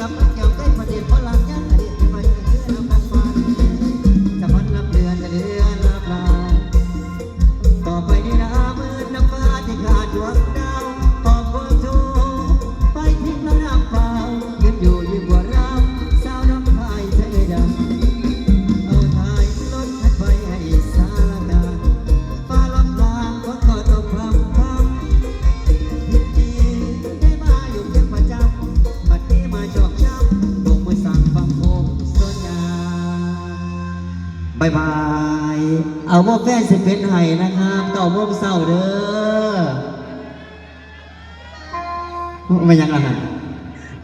กับมันยัง บายบาย เอาโมแฟนสิเป็นไห้นะครับเก่าโมงเศร้าเด้อไม่ยังอะไร